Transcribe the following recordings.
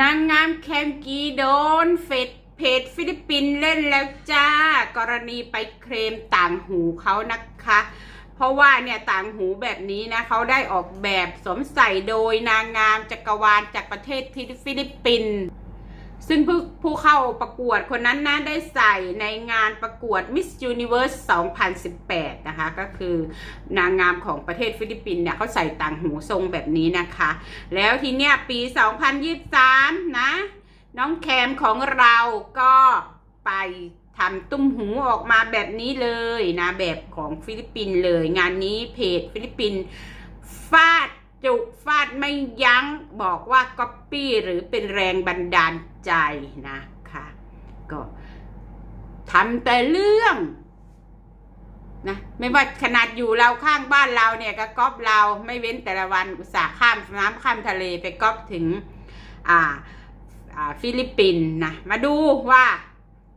นางงามแคมกีโดนเฟดเพจฟิลิปปินส์เล่นแล้วจ้า กรณีไปเคลมต่างหูเขานะคะ เพราะว่าเนี่ยต่างหูแบบนี้นะเขาได้ออกแบบสวมใส่โดยนางงามจักรวาลจากประเทศทฟิลิปปินส์ซึ่งผู้ผู้เข้าประกวดคนนั้นนะได้ใส่ในงานประกวด Miss Universe 2018 นะคะ ก็คือนางงามของประเทศฟิลิปปินส์เนี่ยเขาใส่ต่างหูทรงแบบนี้นะคะ แล้วทีเนี้ยปี 2023 นะ น้องแคมของเราก็ไปทำตุ้มหูออกมาแบบนี้เลยนะแบบของฟิลิปปินส์เลย งานนี้เพจฟิลิปปินส์ฟาดจุกฟาดไม่ยั้งบอกว่าก๊อปปี้หรือเป็นแรงบันดาลใจนะคะ ก็ทำแต่เรื่อง นะไม่ว่าขนาดอยู่เราข้างบ้านเราเนี่ยก็ก๊อปเราไม่เว้นแต่ละวันอุตส่าห์ข้ามน้ำข้ามทะเลไปก๊อปถึงอ่าอ่าฟิลิปปินส์นะมาดูว่า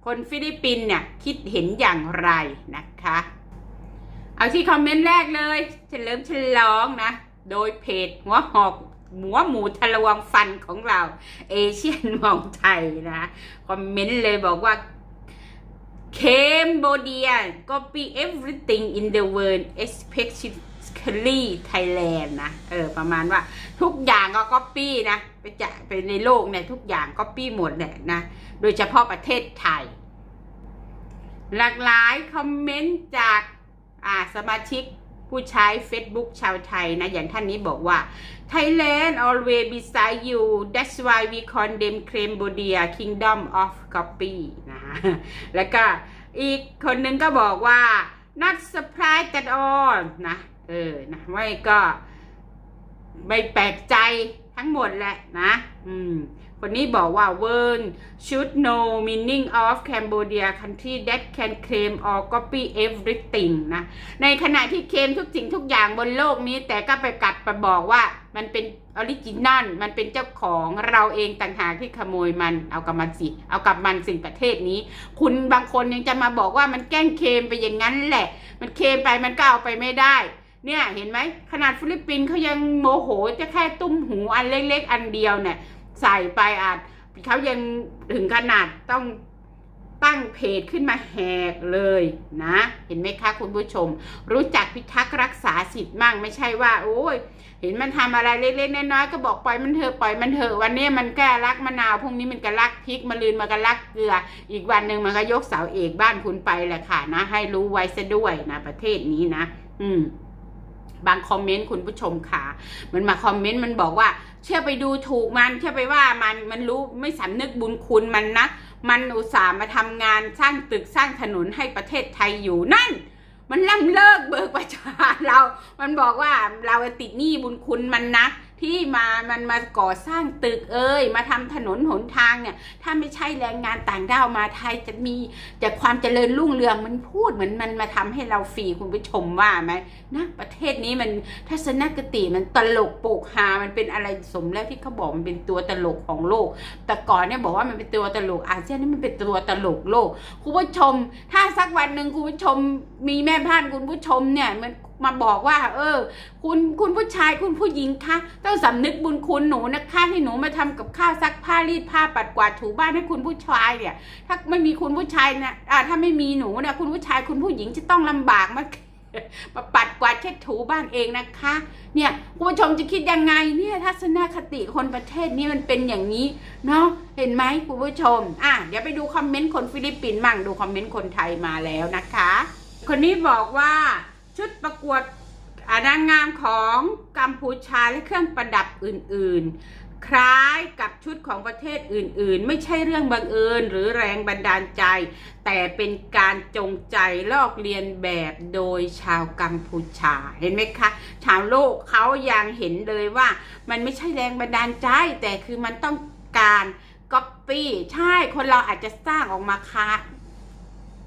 คนฟิลิปปินส์เนี่ยคิดเห็นอย่างไรนะคะ เอาที่คอมเมนต์แรกเลยเฉลิมฉลองนะ โดยเพจหัวหอกหัวหมูทะลวงฟันของเรา เอเชียนมองไทยนะ คอมเมนต์เลยบอกว่า Cambodia copy everything in the world especially Thailand นะ เออ ประมาณว่าทุกอย่างก็ copy นะ ไปจะไปในโลกเนี่ยทุกอย่าง copy หมดแหละนะ โดยเฉพาะประเทศไทย หลากหลายคอมเมนต์จาก อ่า สมาชิก ผู้ใช้ Facebook ชาวไทยนะ อย่างท่านนี้บอกว่า Thailand always beside you that's why we condemn Cambodia kingdom of copy นะแล้วก็อีกคนนึงก็บอกว่า not surprised at all นะ เออ นะไม่ก็ไม่แปลกใจทั้งหมดแหละนะ อืม คนนี้บอกว่า Word should know meaning of Cambodia country that can claim or copy everything นะ ในขณะที่เคลมทุกสิ่งทุกอย่างบนโลกนี้ แต่ก็ไปกลับไปบอกว่ามันเป็นออริจินัล มันเป็นเจ้าของเราเองต่างหากที่ขโมยมัน เอากับมันสิ เอากับมันสิ่งประเทศนี้ คุณบางคนยังจะมาบอกว่ามันแกล้งเคลมไปอย่างนั้นแหละ มันเคลมไปมันก็เอาไปไม่ได้เนี่ยเห็นไหมขนาดฟิลิปปินส์เขายังโมโหจะแค่ตุ้มหูอันเล็กๆ อันเดียวเนี่ย ใส่ไปอาจเขายังถึงขนาดต้องตั้งเพจขึ้นมาแหกเลยนะ เห็นไหมคะคุณผู้ชม รู้จักพิทักษ์รักษาสิทธิ์มั่งไม่ใช่ว่า โอ้ย เห็นมันทำอะไรเล็กๆน้อยๆก็บอกปล่อยมันเถอะปล่อยมันเถอะวันนี้มันแก้รักมะนาวพรุ่งนี้มันก็รักพริกมะลืนมันก็รักเกลือ อีกวันหนึ่งมันก็ยกเสาเอกบ้านคุณไปแหละค่ะนะ ให้รู้ไว้ซะด้วยนะประเทศนี้นะ อืม บางคอมเมนต์คุณผู้ชมค่ะ มันมาคอมเมนต์มันบอกว่า เชื่อไปดูถูกมันเชื่อไปว่ามันมันรู้ไม่สำนึกบุญคุณมันนะ มันอุตส่าห์มาทำงานสร้างตึกสร้างถนนให้ประเทศไทยอยู่นั่น มันล่ำเลิกเบิกประชาเรา มันบอกว่าเราติดหนี้บุญคุณมันนะ ที่มามันมาก่อสร้างตึกเอ้ยมาทำถนนหนทางเนี่ย ถ้าไม่ใช่แรงงานต่างด้าวมาไทยจะมีแต่ความเจริญรุ่งเรืองมันพูดเหมือนมันมาทำให้เราฟรีคุณผู้ชมว่าไหมนะประเทศนี้มันทัศนคติมันตลกโปกฮามันเป็นอะไรสมแล้วที่เขาบอกมันเป็นตัวตลกของโลก แต่ก่อนเนี่ยบอกว่ามันเป็นตัวตลกอาเซียนนี่มันเป็นตัวตลกโลกคุณผู้ชม ถ้าสักวันหนึ่งคุณผู้ชมมีแม่บ้านคุณผู้ชมเนี่ยมัน มาบอกว่า เออ คุณคุณผู้ชายคุณผู้หญิงคะต้องสำนึกบุญคุณหนูนะคะที่หนูมาทำกับข้าวซักผ้ารีดผ้าปัดกวาดถูบ้านให้คุณผู้ชายเนี่ย ถ้าไม่มีคุณผู้ชายนะอ่าถ้าไม่มีหนูเนะคุณผู้ชายคุณผู้หญิงจะต้องลำบากมากมาปัดกวาดเช็ดถูบ้านเองนะคะ เนี่ยคุณผู้ชมจะคิดยังไงเนี่ยทัศนคติคนประเทศนี้มันเป็นอย่างนี้เนาะเห็นไหมคุณผู้ชม อะเดี๋ยวไปดูคอมเมนต์คนฟิลิปปินส์มั่งดูคอมเมนต์คนไทยมาแล้วนะคะ คนนี้บอกว่า ชุดประกวดอานางงามของกัมพูชาและเครื่องประดับอื่น ๆ คล้ายกับชุดของประเทศอื่น ๆ ไม่ใช่เรื่องบังเอิญหรือแรงบันดาลใจ แต่เป็นการจงใจลอกเลียนแบบโดยชาวกัมพูชาเห็นไหมคะชาวโลกเขายังเห็นเลยว่า มันไม่ใช่แรงบันดาลใจ แต่คือมันต้องการก๊อปปี้ใช่คนเราอาจจะสร้างออกมาค้าย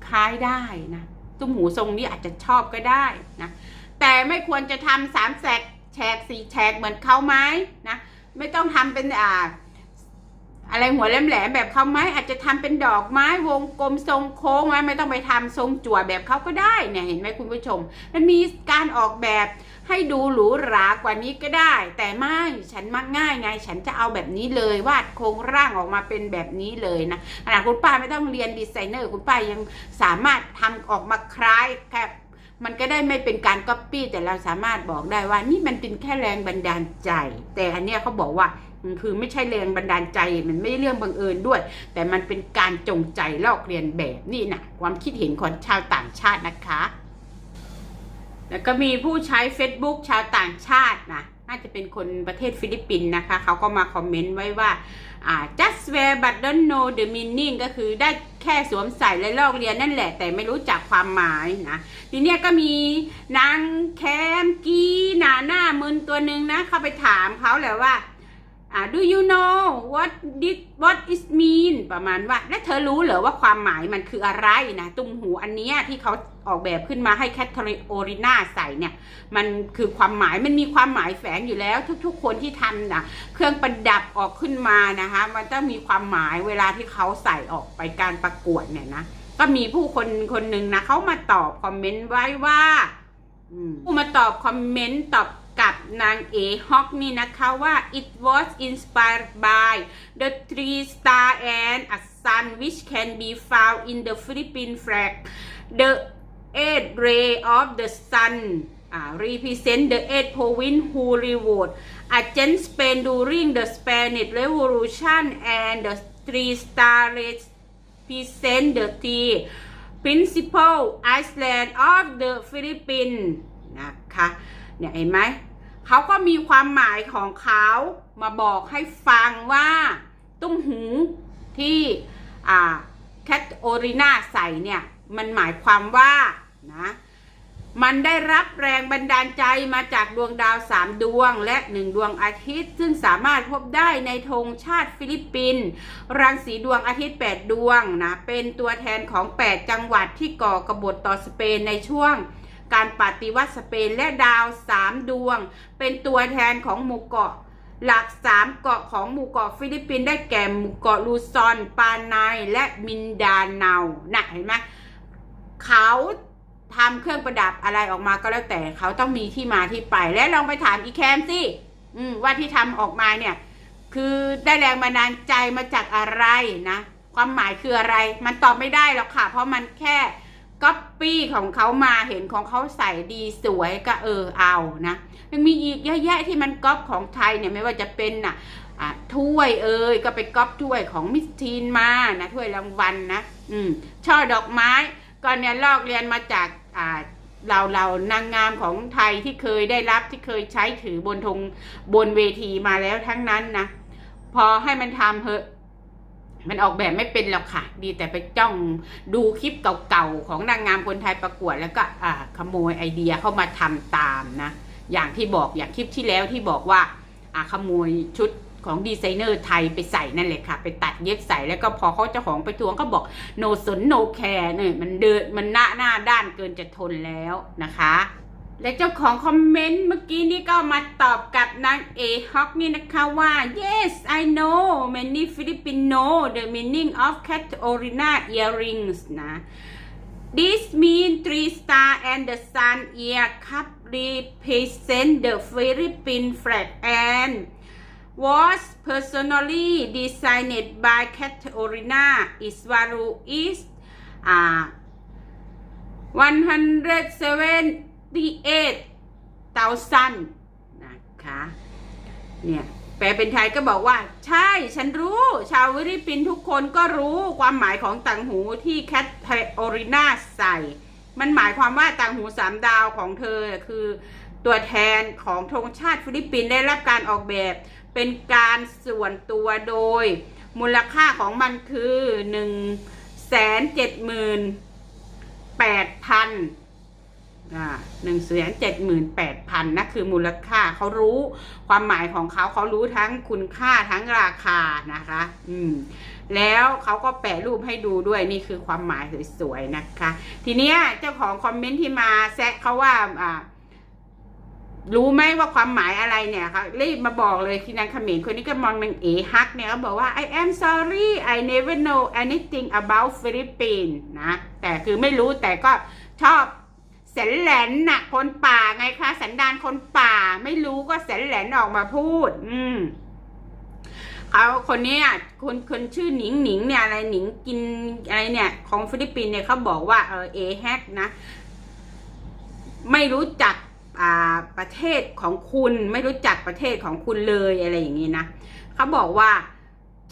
คล้ายได้นะ ตุ้มหูทรงนี้อาจจะชอบก็ได้นะแต่ไม่ควรจะทำสามแฉกแฉกสี่แฉกเหมือนเขาไหมนะไม่ต้องทำเป็นอ่า อะไรหัวแหลมๆแบบเขาไหมอาจจะทำเป็นดอกไม้วงกลมทรงโค้งไหมไม่ต้องไปทำทรงจั่วแบบเขาก็ได้เนี่ยเห็นไหมคุณผู้ชม มันมีการออกแบบให้ดูหรูหรากว่านี้ก็ได้ แต่ไม่ฉันมักง่ายไง ฉันจะเอาแบบนี้เลยวาดโครงร่างออกมาเป็นแบบนี้เลยนะขนาดคุณป้าไม่ต้องเรียนดีไซเนอร์คุณป้ายังสามารถทำออกมาคล้ายแค่มันก็ได้ไม่เป็นการก๊อปปี้แต่เราสามารถบอกได้ว่านี่มันเป็นแค่แรงบันดาลใจ แต่อันเนี้ยเขาบอกว่า คือไม่ใช่แรงบันดาลใจมันไม่ได้เรื่องบังเอิญด้วย แต่มันเป็นการจงใจลอกเรียนแบบนี่นะความคิดเห็นของชาวต่างชาตินะคะ แล้วก็มีผู้ใช้ Facebook ชาวต่างชาตินะน่าจะเป็นคนประเทศฟิลิปปินส์นะคะ เขาก็มาคอมเมนต์ไว้ว่า just wear but don't know the meaning ก็คือได้แค่สวมใส่และลอกเรียนนั่นแหละ แต่ไม่รู้จักความหมายนะ ทีเนี้ยก็มีนางแคมกีหนาหน้ามึนตัวหนึ่งนะ เข้าไปถามเขาแหละว่า อ่า do you know what did what is mean ประมาณว่า และเธอรู้เหรอว่าความหมายมันคืออะไรนะ ตุ้มหูอันเนี้ยที่เขาออกแบบขึ้นมาให้แคทเธอรีนโอริน่าใส่เนี่ย มันคือความหมายมันมีความหมายแฝงอยู่แล้ว ทุกๆ คนที่ทำนะเครื่องประดับออกขึ้นมานะคะ มันต้องมีความหมายเวลาที่เขาใส่ออกไปการประกวดเนี่ยนะก็มีผู้คนคนหนึ่งนะเขามาตอบคอมเมนต์ไว้ว่าผู้มาตอบคอมเมนต์ตอบ กับนางเอฮอกนี่นะคะว่า it was inspired by the three star and a sun which can be found in the Philippine flag the eight ray of the sun uh, represent the eight province who ruled against Spain during the Spanish Revolution and the three star represent the three principal island of the Philippines นะคะ เนี่ยเห็นไหมเขาก็มีความหมายของเขามาบอกให้ฟังว่า ตุ้มหูที่แคทโอริน่าใส่เนี่ย มันหมายความว่านะมันได้รับแรงบันดาลใจมาจากดวงดาวสามดวงและหนึ่งดวงอาทิตย์ ซึ่งสามารถพบได้ในธงชาติฟิลิปปินส์รังสีดวงอาทิตย์ 8 ดวงนะเป็นตัวแทนของ 8 จังหวัดที่ก่อกบฏต่อสเปนในช่วง การปฏิวัติสเปนและดาวสามดวง เป็นตัวแทนของหมู่เกาะ หลักสามเกาะของหมู่เกาะฟิลิปปินส์ได้แก่หมู่เกาะลูซอน ปาไนและมินดาเนานะเห็นไหมเขาทำเครื่องประดับอะไรออกมาก็แล้วแต่เขาต้องมีที่มาที่ไป และลองไปถามอีแคมสิว่าที่ทำออกมาเนี่ย คือได้แรงบันดาลใจมาจากอะไรนะ ความหมายคืออะไร มันตอบไม่ได้หรอกค่ะ เพราะมันแค่ ก๊อปปี้ของเขามาเห็นของเขาใส่ดีสวยก็เออเอานะยังมีอีกเยอะแยะที่มันก๊อปของไทยเนี่ยไม่ว่าจะเป็นน่ะถ้วยเอ่ยก็ไปก๊อปถ้วยของมิสทีนมานะถ้วยรางวัลนะอืมช่อดอกไม้ก็เนี่ยลอกเรียนมาจากอ่าเราเรานางงามของไทยที่เคยได้รับที่เคยใช้ถือบนธงบนเวทีมาแล้วทั้งนั้นนะพอให้มันทำเหอะ มันออกแบบไม่เป็นหรอกค่ะ ดีแต่ไปจ้องดูคลิปเก่าๆ ของนางงามคนไทยประกวด แล้วก็ขโมยไอเดียเข้ามาทำตามนะ อย่างที่บอกอย่างคลิปที่แล้วที่บอกว่าอ่าขโมยชุดของดีไซเนอร์ไทยไปใส่นั่นแหละค่ะ ไปตัดเย็บใส่แล้วก็พอเขาเจ้าของไปทวงก็บอกโนสนโนแคร์เนี่ยมันเดินมันหน้าหน้าด้านเกินจะทนแล้วนะคะ และเจ้าของคอมเมนต์เมื่อกี้นี้ก็มาตอบกับนางเอฮอกนี่นะคะว่า yes I know many Philippines know the meaning of Cat Orina earrings นะ This mean three star and the sun ear cup represent the Philippine flag and was personally designed by Caterina Iswaru is uh, 178,000นะคะเนี่ยแปลเป็นไทยก็บอกว่า ใช่ฉันรู้ ชาวฟิลิปปินส์ทุกคนก็รู้ความหมายของต่างหูที่แคทโอริน่าใส่ มันหมายความว่าต่างหูสามดาวของเธอคือตัวแทนของธงชาติฟิลิปปินส์ได้รับการออกแบบเป็นการส่วนตัวโดย มูลค่าของมันคือหนึ่งแสนเจ็ดหมื่นแปดพัน หนึ่งแสนเจ็ดหมื่นแปดพันนะคือมูลค่าเขารู้ความหมายของเขาเขารู้ทั้งคุณค่าทั้งราคานะคะ อืม แล้วเขาก็แปะรูปให้ดูด้วยนี่คือความหมายสวยๆนะคะ ทีเนี้ยเจ้าของคอมเมนต์ที่มาแซะเขาว่าอ่ารู้ไหมว่าความหมายอะไรเนี่ยคะรีบมาบอกเลยที่นางเขมรคนนี้ก็มองนางเอฮักเนี่ยเขาบอกว่า I am sorry I never know anything about Philippines นะ แต่คือไม่รู้แต่ก็ชอบ แสนแหลนน่ะ คนป่าไงคะสันดานคนป่า ไม่รู้ก็แสนแหลนออกมาพูด อืมเขาคนนี้คนคนชื่อหนิงหนิงเนี่ยอะไรหนิงกินอะไรเนี่ย ของฟิลิปปินส์เนี่ยเขาบอกว่าเออเอแฮกนะ ไม่รู้จักอ่าประเทศของคุณ ไม่รู้จักประเทศของคุณเลยอะไรอย่างนี้นะเขาบอกว่า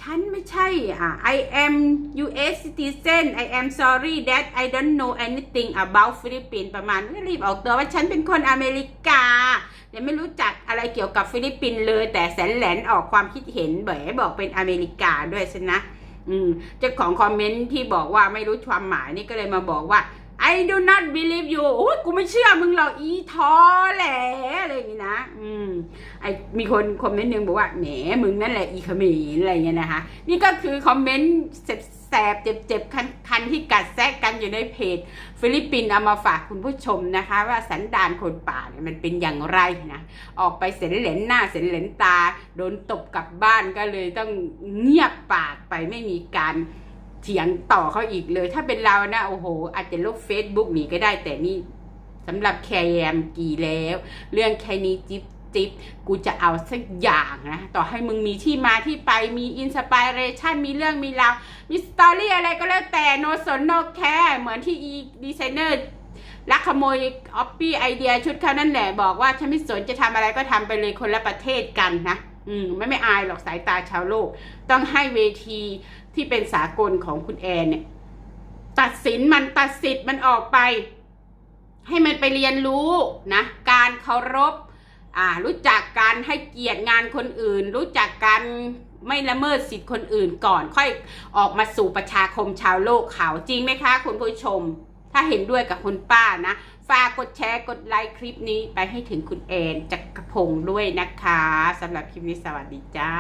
ฉันไม่ใช่อ่า I am U.S. citizen I am sorry that I don't know anything about Philippines ประมาณรีบออกตัวว่าฉันเป็นคนอเมริกาแต่ไม่รู้จักอะไรเกี่ยวกับฟิลิปปินส์เลย แต่แสนแหลนออกความคิดเห็นแบบบอกเป็นอเมริกาด้วยสินะ อืมเจ้าของคอมเมนต์ที่บอกว่าไม่รู้ความหมายนี่ก็เลยมาบอกว่า I do not believe you โอ้ยกูไม่เชื่อมึงหรอกอีทอแหละอะไรอย่างนี้นะ อืม ไอมีคนคอมเมนต์หนึ่งบอกว่าแหนมึงนั่นแหละอีเขมรอะไรเงี้ยนะคะ นี่ก็คือคอมเมนต์แสบเจ็บๆคันคันที่กัดแซะกันอยู่ในเพจ ฟิลิปปินส์เอามาฝากคุณผู้ชมนะคะ ว่าสันดานคนป่าเนี่ยมันเป็นอย่างไรนะ ออกไปเสนเหลนหน้าเสนเหลนตา โดนตบกลับบ้านก็เลยต้องเงียบปากไปไม่มีการ เถียงต่อเขาอีกเลย ถ้าเป็นเรานะโอ้โห อาจจะลบเฟซบุ๊กหนีก็ได้แต่นี่สำหรับแคแยมกี่แล้ว เรื่องแค่นี้จิ๊บจิ๊บกูจะเอาสักอย่างนะ ต่อให้มึงมีที่มาที่ไปมีอินสปิเรชันมีเรื่องมีราวมีสตอรี่อะไรก็แล้วแต่โนสนโนแคร์เหมือนที่อีดีไซเนอร์ลักขโมยออปปี้ไอเดียชุดเขานั่นแหละบอกว่าฉันไม่สนจะทำอะไรก็ทำไปเลยคนละประเทศกันนะ อืมไม่ไม่อายหรอกสายตาชาวโลก ต้องให้เวที ที่เป็นสากลของคุณแอนเนี่ย ตัดสินมันตัดสิทธิ์มันออกไป ให้มันไปเรียนรู้นะ การเคารพอ่ารู้จักการให้เกียรติงานคนอื่น รู้จักการไม่ละเมิดสิทธิ์คนอื่นก่อน ค่อยออกมาสู่ประชาคมชาวโลกเขาจริงไหมคะคุณผู้ชม ถ้าเห็นด้วยกับคุณป้านะฝากกดแชร์กดไลค์คลิปนี้ไปให้ถึงคุณแอนจักรพงศ์ด้วยนะคะสำหรับคลิปนี้สวัสดีจ้า